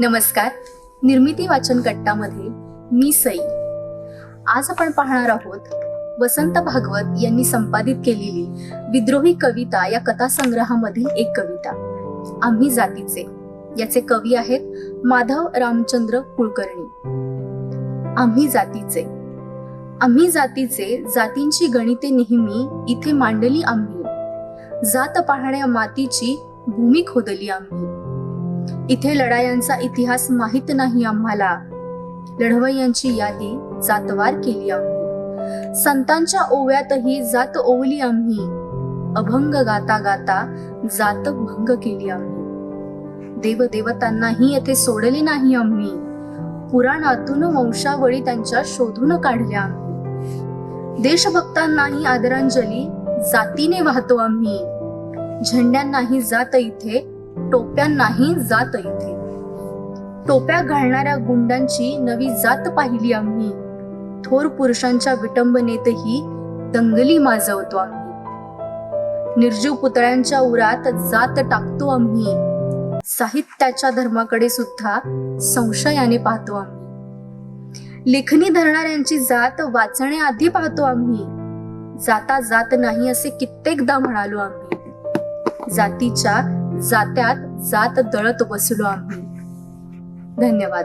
नमस्कार. निर्मिती वाचन कट्टामध्ये मी सई. आज आपण पाहणार आहोत वसंत भागवत यांनी संपादित केलेली विद्रोही कविता या कथासंग्रहामधील एक कविता आम्ही जातीचे. याचे कवी आहेत माधव रामचंद्र कुलकर्णी. आम्ही जातीचे. आम्ही जातीचे जातींची गणिते नेहमी इथे मांडली आम्ही. जात पाहण्या मातीची भूमी खोदली आम्ही. इथे लढायांचा इतिहास माहीत नाही आम्हाला. लढवय्यांची यादी जातवार केली आम्ही. संतांच्या ओव्यातही जात ओवली आम्ही. अभंग गाता गाता जात भंग केली आम्ही. देवदेवतांनाही येथे सोडले नाही आम्ही. पुराणातून वंशावळी त्यांच्या शोधून काढल्या आम्ही. देशभक्तांनाही आदरांजली जातीने वाहतो आम्ही. झेंड्यांनाही जात इथे टोप्यांनाही जात इथे. टोप्या घालणाऱ्या गुंडांची नवी जात पाहिली आम्ही. थोर पुरुषांच्या विटंबनेतही दंगली माजवतो आम्ही. निर्जीव पुतळ्यांच्या उरात जात टाकतो आम्ही. साहित्याच्या धर्माकडे सुद्धा संशयाने पाहतो आम्ही. लेखणी धरणाऱ्यांची जात वाचण्याआधी पाहतो आम्ही. जाता जात नाही असे कित्येकदा म्हणालो आम्ही. जातीच्या जात्यात जात दळत बसलो आम्ही. धन्यवाद.